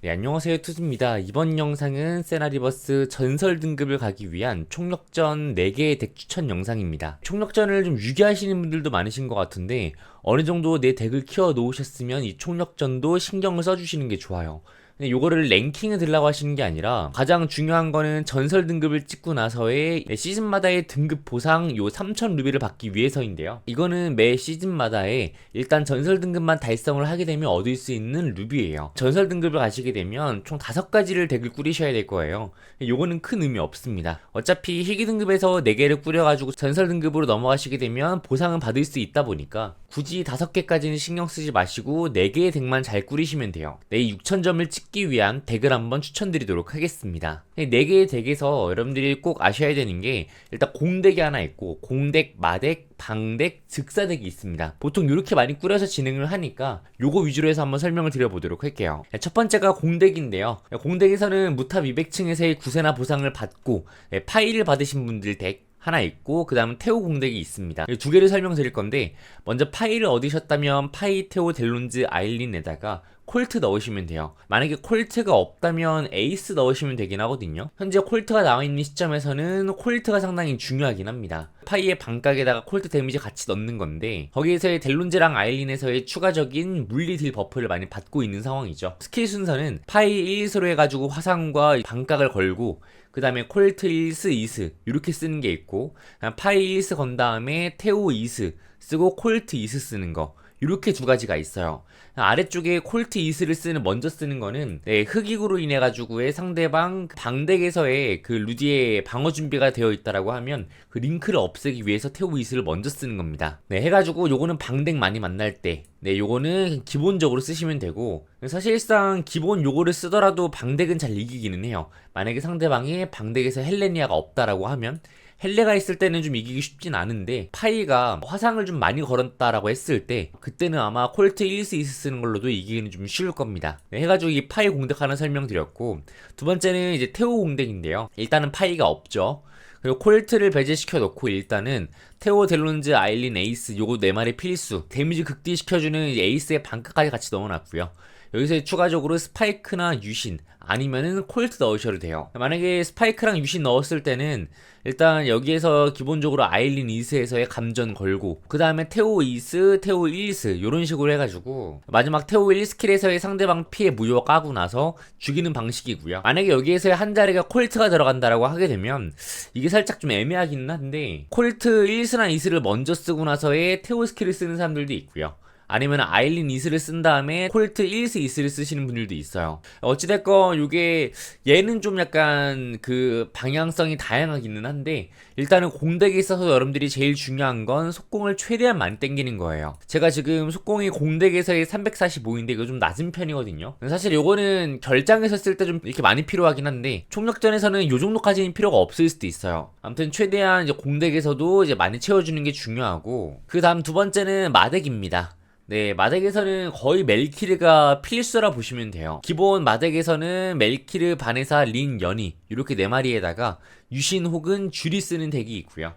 네, 안녕하세요. 투즈입니다. 이번 영상은 세나리버스 전설 등급을 가기 위한 총력전 4개의 덱 추천 영상입니다. 총력전을 좀 유기하시는 분들도 많으신 것 같은데 어느 정도 내 덱을 키워 놓으셨으면 이 총력전도 신경을 써주시는 게 좋아요. 근데 요거를 랭킹을 들라고 하시는 게 아니라 가장 중요한 거는 전설 등급을 찍고 나서의 시즌마다의 등급 보상 요 3000 루비를 받기 위해서인데요. 이거는 매 시즌마다의 일단 전설 등급만 달성을 하게 되면 얻을 수 있는 루비예요. 전설 등급을 가시게 되면 총 5가지를 덱을 꾸리셔야 될 거예요. 요거는 큰 의미 없습니다. 어차피 희귀 등급에서 4개를 꾸려가지고 전설 등급으로 넘어가시게 되면 보상은 받을 수 있다 보니까 굳이 5개까지는 신경 쓰지 마시고 4개의 덱만 잘 꾸리시면 돼요. 내 6000점을 찍기 위한 덱을 한번 추천드리도록 하겠습니다. 4개의 덱에서 여러분들이 꼭 아셔야 되는 게 일단 공덱이 하나 있고 공덱, 마덱, 방덱, 즉사덱이 있습니다. 보통 이렇게 많이 꾸려서 진행을 하니까 요거 위주로 해서 한번 설명을 드려보도록 할게요. 첫 번째가 공덱인데요. 공덱에서는 무탑 200층에서의 구세나 보상을 받고 네, 파일을 받으신 분들 덱 하나 있고 그 다음은 태오 공덱이 있습니다. 이두 개를 설명드릴 건데 먼저 파이를 얻으셨다면 파이 태오 델론즈 아일린에다가 콜트 넣으시면 돼요. 만약에 콜트가 없다면 에이스 넣으시면 되긴 하거든요. 현재 콜트가 나와 있는 시점에서는 콜트가 상당히 중요하긴 합니다. 파이의 반각에다가 콜트 데미지 같이 넣는 건데 거기에서의 델론즈랑 아일린에서의 추가적인 물리 딜 버프를 많이 받고 있는 상황이죠. 스킬 순서는 파이 1스로 해가지고 화상과 반각을 걸고 그 다음에 콜트 1스 2스 이렇게 쓰는 게 있고 파이 1스 건 다음에 테오 2스 쓰고 콜트 2스 쓰는 거 이렇게 두 가지가 있어요. 아래쪽에 콜트 2스를 쓰는 먼저 쓰는 거는 네, 흑익으로 인해 가지고의 상대방 방덱에서의 그 루디의 방어 준비가 되어 있다라고 하면 그 링크를 없애기 위해서 테오 2스를 먼저 쓰는 겁니다. 네, 해가지고 요거는 방덱 많이 만날 때 네, 요거는 기본적으로 쓰시면 되고 사실상 기본 요거를 쓰더라도 방덱은 잘 이기기는 해요. 만약에 상대방이 방덱에서 헬레니아가 없다라고 하면 헬레가 있을 때는 좀 이기기 쉽진 않은데 파이가 화상을 좀 많이 걸었다라고 했을 때 그때는 아마 콜트 1스 2스 쓰는 걸로도 이기기는 좀 쉬울 겁니다. 네, 해가지고 이 파이 공덱 하나 설명드렸고 두 번째는 이제 테오 공덱인데요. 일단은 파이가 없죠. 그리고 콜트를 배제시켜 놓고 일단은 테오 델론즈 아일린 에이스 요거 네 마리 필수 데미지 극딜 시켜주는 이제 에이스의 반까지 같이 넣어놨고요. 여기서 추가적으로 스파이크나 유신 아니면은 콜트 넣으셔도 돼요. 만약에 스파이크랑 유신 넣었을 때는 일단 여기에서 기본적으로 아일린 이스에서의 감전 걸고 그 다음에 테오 이스, 테오 1스 이런 식으로 해가지고 마지막 테오 1 스킬에서의 상대방 피해 무효 까고 나서 죽이는 방식이고요. 만약에 여기에서의 한 자리가 콜트가 들어간다라고 하게 되면 이게 살짝 좀 애매하기는 한데 콜트 1스나 2스를 먼저 쓰고 나서의 테오 스킬을 쓰는 사람들도 있고요. 아니면 아일린 이스를 쓴 다음에 콜트 1스 2스를 쓰시는 분들도 있어요. 어찌됐건 이게 얘는 좀 약간 그 방향성이 다양하기는 한데 일단은 공덱에 있어서 여러분들이 제일 중요한 건 속공을 최대한 많이 땡기는 거예요. 제가 지금 속공이 공덱에서의 345인데 이거 좀 낮은 편이거든요. 사실 요거는 결장에서 쓸 때 좀 이렇게 많이 필요하긴 한데 총력전에서는 요 정도까지는 필요가 없을 수도 있어요. 아무튼 최대한 이제 공덱에서도 이제 많이 채워주는 게 중요하고 그 다음 두 번째는 마덱입니다. 네, 마덱에서는 거의 멜키르가 필수라 보시면 돼요. 기본 마덱에서는 멜키르, 바네사, 린, 연이 이렇게 네 마리에다가 유신 혹은 줄이 쓰는 덱이 있고요.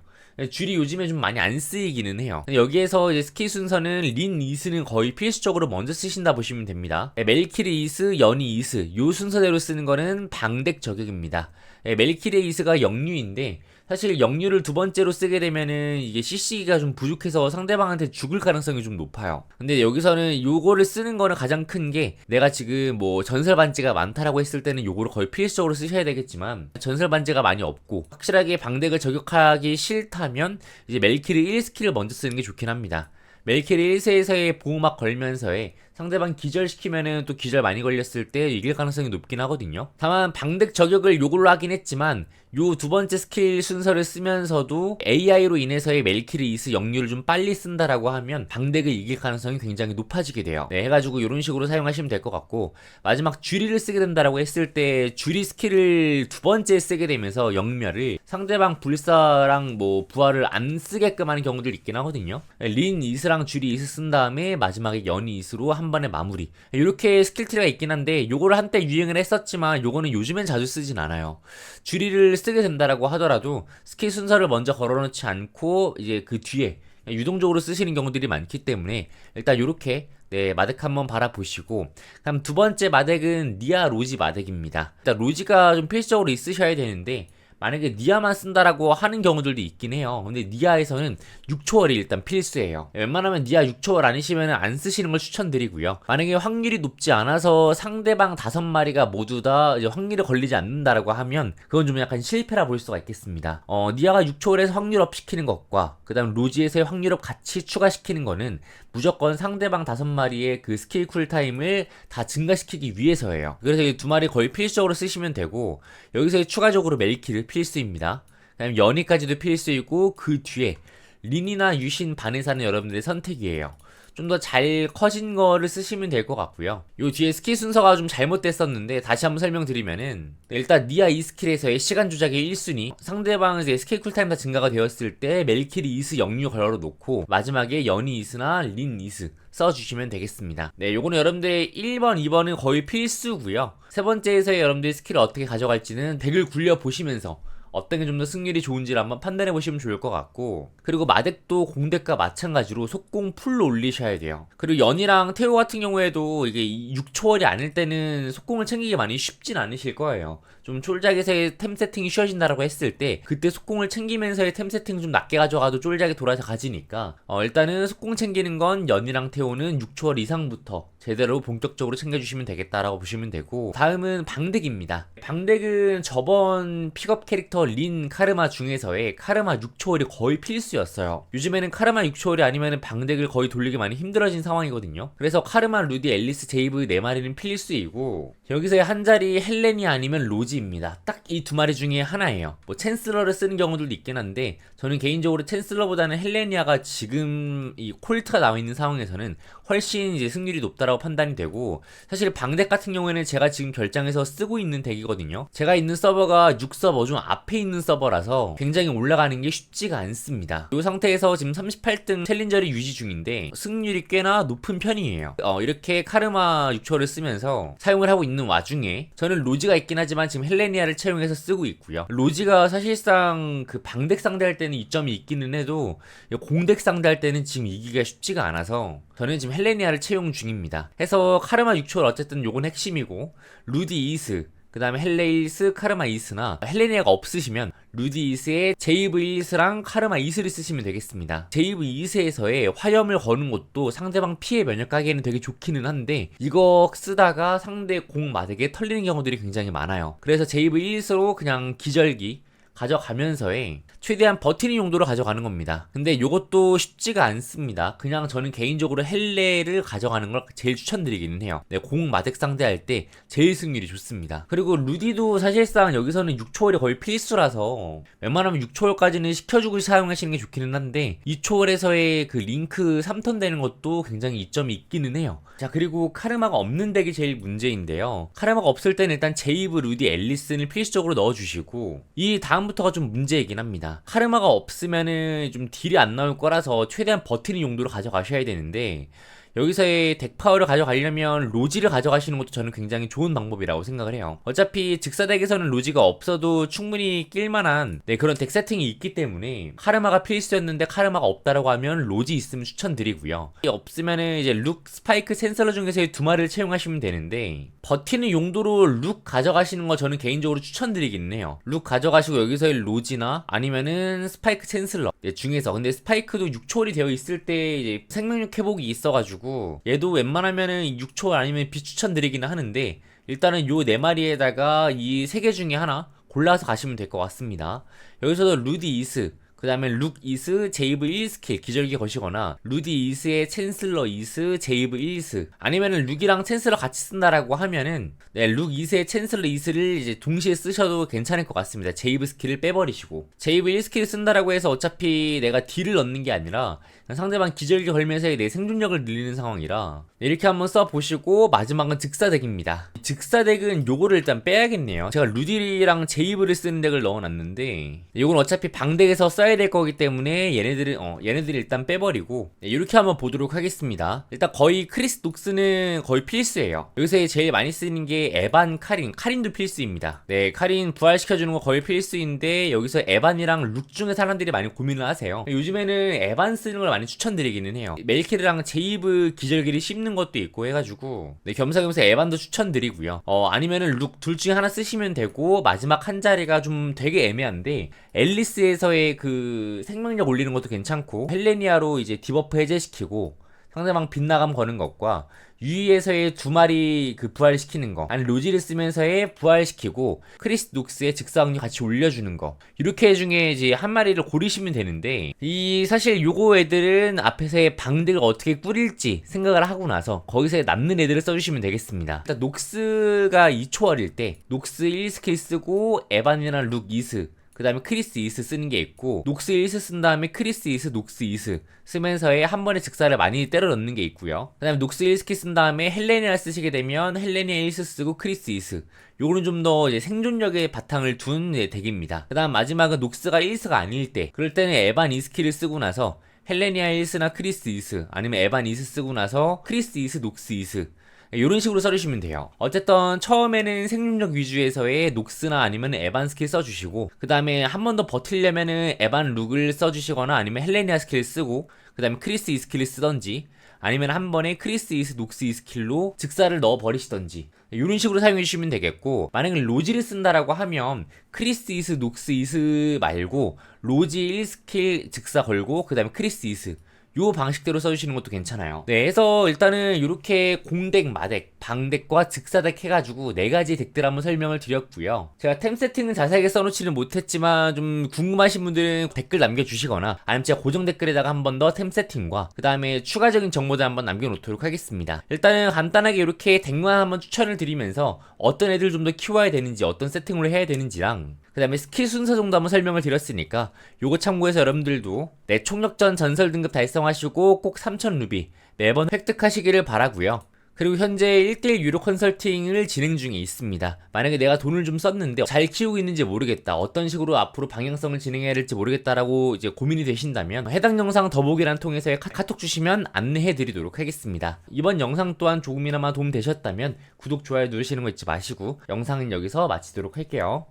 줄이 요즘에 좀 많이 안 쓰이기는 해요. 여기에서 이제 스킬 순서는 린 이스는 거의 필수적으로 먼저 쓰신다 보시면 됩니다. 네, 멜키르 이스, 연이 이스 요 순서대로 쓰는 거는 방덱 저격입니다. 네, 멜키르 이스가 영류인데 사실 영류를 두 번째로 쓰게 되면은 이게 CC가 좀 부족해서 상대방한테 죽을 가능성이 좀 높아요. 근데 여기서는 요거를 쓰는 거는 가장 큰 게 내가 지금 뭐 전설 반지가 많다라고 했을 때는 요거를 거의 필수적으로 쓰셔야 되겠지만 전설 반지가 많이 없고 확실하게 방덱을 저격하기 싫다면 이제 멜키르 1스킬을 먼저 쓰는 게 좋긴 합니다. 멜키르 1세에서의 보호막 걸면서의 상대방 기절시키면은 또 기절 많이 걸렸을 때 이길 가능성이 높긴 하거든요. 다만 방덱 저격을 요걸로 하긴 했지만 요 두 번째 스킬 순서를 쓰면서도 AI로 인해서의 멜키르 이스 역류를 좀 빨리 쓴다라고 하면 방덱을 이길 가능성이 굉장히 높아지게 돼요. 네, 해가지고 이런 식으로 사용하시면 될 것 같고 마지막 주리를 쓰게 된다라고 했을 때 주리 스킬을 두 번째 쓰게 되면서 역멸을 상대방 불사랑 뭐 부활을 안 쓰게끔 하는 경우들 있긴 하거든요. 네, 린 이스랑 주리 이스 쓴 다음에 마지막에 연이 이스로 한 번에 마무리. 이렇게 스킬 트리가 있긴 한데 요거를 한때 유행을 했었지만 요거는 요즘엔 자주 쓰진 않아요. 주리를 쓰게 된다라고 하더라도 스킬 순서를 먼저 걸어놓지 않고 이제 그 뒤에 유동적으로 쓰시는 경우들이 많기 때문에 일단 이렇게 네, 마덱 한번 바라보시고 그다음 두 번째 마덱은 니아 로지 마덱입니다. 일단 로지가 좀 필수적으로 있으셔야 되는데 만약에 니아만 쓴다라고 하는 경우들도 있긴 해요. 근데 니아에서는 6초월이 일단 필수예요. 웬만하면 니아 6초월 아니시면 안 쓰시는 걸 추천드리고요. 만약에 확률이 높지 않아서 상대방 다섯 마리가 모두 다 확률이 걸리지 않는다라고 하면 그건 좀 약간 실패라 볼 수가 있겠습니다. 어, 니아가 6초월에서 확률업 시키는 것과 그 다음 로지에서의 확률업 같이 추가시키는 거는 무조건 상대방 다섯 마리의 그 스킬 쿨타임을 다 증가시키기 위해서예요. 그래서 이 두 마리 거의 필수적으로 쓰시면 되고 여기서 추가적으로 멜키를 필수입니다. 그다음 연희까지도 필수이고 그 뒤에 린이나 유신 반에사는 여러분들의 선택이에요. 좀 더 잘 커진 거를 쓰시면 될 것 같고요. 요 뒤에 스킬 순서가 좀 잘못됐었는데 다시 한번 설명드리면은 일단 니아 2스킬에서의 시간 조작의 1순위 상대방의 이제 쿨타임 다 증가가 되었을 때 멜키리 이스 영유 걸어 놓고 마지막에 연이 이스나 린 이스 써주시면 되겠습니다. 네, 요거는 여러분들의 1번, 2번은 거의 필수고요. 세 번째에서의 여러분들의 스킬을 어떻게 가져갈지는 덱을 굴려 보시면서 어떤 게 좀 더 승률이 좋은지를 한번 판단해 보시면 좋을 것 같고 그리고 마덱도 공덱과 마찬가지로 속공 풀로 올리셔야 돼요. 그리고 연이랑 태호 같은 경우에도 이게 6초월이 아닐 때는 속공을 챙기기 많이 쉽진 않으실 거예요 좀 쫄작에서의 템 세팅이 쉬워진다라고 했을 때 그때 속공을 챙기면서의 템 세팅 좀 낮게 가져가도 쫄작이 돌아서 가지니까. 어, 일단은 속공 챙기는 건 연이랑 태호는 6초월 이상부터 제대로 본격적으로 챙겨주시면 되겠다라고 보시면 되고. 다음은 방덱입니다. 방덱은 저번 픽업 캐릭터 린 카르마 중에서의 카르마 6초월이 거의 필수였어요. 요즘에는 카르마 6초월이 아니면 방덱을 거의 돌리기 많이 힘들어진 상황이거든요. 그래서 카르마, 루디, 앨리스, 제이브 4마리는 필수이고 여기서의 한 자리 헬렌이 아니면 로지 입니다 딱 이 두 마리 중에 하나예요 뭐 챈슬러를 쓰는 경우들도 있긴 한데 저는 개인적으로 챈슬러보다는 헬레니아가 지금 이 콜트가 나와 있는 상황에서는 훨씬 이제 승률이 높다라고 판단이 되고 사실 방덱 같은 경우에는 제가 지금 결장해서 쓰고 있는 덱이거든요. 제가 있는 서버가 6서버 중 앞에 있는 서버라서 굉장히 올라가는 게 쉽지가 않습니다. 이 상태에서 지금 38등 챌린저를 유지 중인데 승률이 꽤나 높은 편이에요. 어, 이렇게 카르마 6초를 쓰면서 사용을 하고 있는 와중에 저는 로지가 있긴 하지만 지금 헬레니아를 채용해서 쓰고 있고요. 로지가 사실상 그 방덱 상대할 때는 이점이 있기는 해도 공덱 상대할 때는 지금 이기기가 쉽지가 않아서 저는 지금 헬레니아를 채용 중입니다. 해서 카르마 6초를 어쨌든 요건 핵심이고 루디 이스 그 다음에 헬레이스, 카르마 이스나 헬레니아가 없으시면 루디 이스의 제이브 이스랑 카르마 이스를 쓰시면 되겠습니다. 제이브 이스에서의 화염을 거는 것도 상대방 피해 면역하기에는 되게 좋기는 한데 이거 쓰다가 상대 공 마덱에 털리는 경우들이 굉장히 많아요. 그래서 제이브 이스로 그냥 기절기 가져가면서의 최대한 버티는 용도로 가져가는 겁니다. 근데 이것도 쉽지가 않습니다. 그냥 저는 개인적으로 헬레를 가져가는 걸 제일 추천드리기는 해요. 네, 공 마덱 상대할 때 제일 승률이 좋습니다. 그리고 루디도 사실상 여기서는 6초월이 거의 필수라서 웬만하면 6초월까지는 시켜주고 사용하시는 게 좋기는 한데 2초월에서의 그 링크 3턴 되는 것도 굉장히 이점이 있기는 해요. 자 그리고 카르마가 없는 덱이 제일 문제인데요. 카르마가 없을 때는 일단 제이브, 루디, 앨리슨을 필수적으로 넣어주시고 이 다음 부터가 좀 문제이긴 합니다. 카르마가 없으면은 좀 딜이 안 나올 거라서 최대한 버티는 용도로 가져가셔야 되는데 여기서의 덱 파워를 가져가려면 로지를 가져가시는 것도 저는 굉장히 좋은 방법이라고 생각을 해요. 어차피 즉사덱에서는 로지가 없어도 충분히 낄만한 네, 그런 덱 세팅이 있기 때문에 카르마가 필수였는데 카르마가 없다라고 하면 로지 있으면 추천드리고요. 없으면은 이제 룩, 스파이크, 센서러 중에서의 두 마리를 채용하시면 되는데 버티는 용도로 룩 가져가시는 거 저는 개인적으로 추천드리긴 해요. 룩 가져가시고 여기서의 로지나 아니면은 스파이크 챈슬러 네, 중에서 근데 스파이크도 6초월이 되어 있을 때 이제 생명력 회복이 있어가지고 얘도 웬만하면은 6초월 아니면 비추천드리기는 하는데 일단은 요 네 마리에다가 이 세 개 중에 하나 골라서 가시면 될 것 같습니다. 여기서도 루디 이스 그 다음에 룩 이스, 제이브 1스킬 기절기 거시거나 루디 이스의 챈슬러 이스, 제이브 1스 아니면은 룩이랑 챈슬러 같이 쓴다라고 하면은 네, 룩 이스의 챈슬러 이스를 이제 동시에 쓰셔도 괜찮을 것 같습니다. 제이브 스킬을 빼버리시고 제이브 1스킬 쓴다라고 해서 어차피 내가 딜을 넣는 게 아니라 상대방 기절기 걸면서 내 생존력을 늘리는 상황이라 이렇게 한번 써보시고 마지막은 즉사덱입니다. 즉사덱은 요거를 일단 빼야겠네요. 제가 루디랑 제이브를 쓰는 덱을 넣어놨는데 이건 어차피 방덱에서 써야 써야 될 거기 때문에 얘네들은 어 얘네들이 일단 빼버리고 네, 이렇게 한번 보도록 하겠습니다. 일단 거의 크리스 녹스는 거의 필수예요. 여기서 제일 많이 쓰는 게 에반 카린 카린도 필수입니다. 네 카린 부활시켜주는 거 거의 필수인데 여기서 에반이랑 룩 중에 사람들이 많이 고민을 하세요. 요즘에는 에반 쓰는 걸 많이 추천드리기는 해요. 멜키르랑 제이브 기절기를 씹는 것도 있고 해가지고 네, 겸사겸사 에반도 추천드리고요. 어 아니면은 룩 둘 중에 하나 쓰시면 되고 마지막 한 자리가 좀 되게 애매한데 앨리스에서의 그 생명력 올리는 것도 괜찮고 헬레니아로 이제 디버프 해제시키고 상대방 빗나감 거는 것과 유이에서의 두 마리 그 부활시키는 거 아니 로지를 쓰면서의 부활시키고 크리스 녹스의 즉사학력 같이 올려주는 거 이렇게 중에 이제 한 마리를 고르시면 되는데 이 사실 요거 애들은 앞에서의 방들을 어떻게 꾸릴지 생각을 하고 나서 거기서 남는 애들을 써주시면 되겠습니다. 일단 녹스가 2초월일 때 녹스 1스킬 쓰고 에반이나 룩 2스 그 다음에 크리스 이스 쓰는 게 있고 녹스 1스 쓴 다음에 크리스 이스 녹스 이스 쓰면서의 한 번에 즉사를 많이 때려 넣는 게 있고요. 그 다음에 녹스 1스킬 쓴 다음에 헬레니아 쓰시게 되면 헬레니아 1스 쓰고 크리스 이스. 요거는 좀 더 이제 생존력의 바탕을 둔 네, 덱입니다. 그 다음 마지막은 녹스가 1스가 아닐 때 그럴 때는 에반 2스킬을 쓰고 나서 헬레니아 1스나 크리스 이스 아니면 에반 이스 쓰고 나서 크리스 이스 녹스 이스 이런 식으로 써주시면 돼요. 어쨌든 처음에는 생존력 위주에서의 녹스나 아니면 에반 스킬 써주시고 그 다음에 한 번 더 버틸려면은 에반 룩을 써주시거나 아니면 헬레니아 스킬 쓰고 그 다음에 크리스 이 스킬을 쓰던지 아니면 한 번에 크리스 이스 녹스 이 스킬로 즉사를 넣어 버리시던지 이런 식으로 사용해 주시면 되겠고 만약에 로지를 쓴다라고 하면 크리스 이스 녹스 이스 말고 로지 1스킬 즉사 걸고 그 다음에 크리스 이스 요 방식대로 써주시는 것도 괜찮아요. 네, 해서 일단은 이렇게 공덱, 마덱, 방덱과 즉사덱 해가지고 네 가지 덱들 한번 설명을 드렸고요. 제가 템 세팅은 자세하게 써놓지는 못했지만 좀 궁금하신 분들은 댓글 남겨주시거나 아니면 제가 고정 댓글에다가 한 번 더 템 세팅과 그 다음에 추가적인 정보들 한번 남겨놓도록 하겠습니다. 일단은 간단하게 이렇게 덱만 한번 추천을 드리면서 어떤 애들 좀 더 키워야 되는지 어떤 세팅으로 해야 되는지랑 그 다음에 스킬 순서 정도 한번 설명을 드렸으니까 요거 참고해서 여러분들도 내 총력전 전설 등급 달성하시고 꼭 3000 루비 매번 획득하시기를 바라고요 그리고 현재 1대1 유료 컨설팅을 진행 중에 있습니다. 만약에 내가 돈을 좀 썼는데 잘 키우고 있는지 모르겠다. 어떤 식으로 앞으로 방향성을 진행해야 될지 모르겠다라고 이제 고민이 되신다면 해당 영상 더보기란 통해서 카- 카톡 주시면 안내해 드리도록 하겠습니다. 이번 영상 또한 조금이나마 도움 되셨다면 구독, 좋아요 누르시는 거 잊지 마시고 영상은 여기서 마치도록 할게요.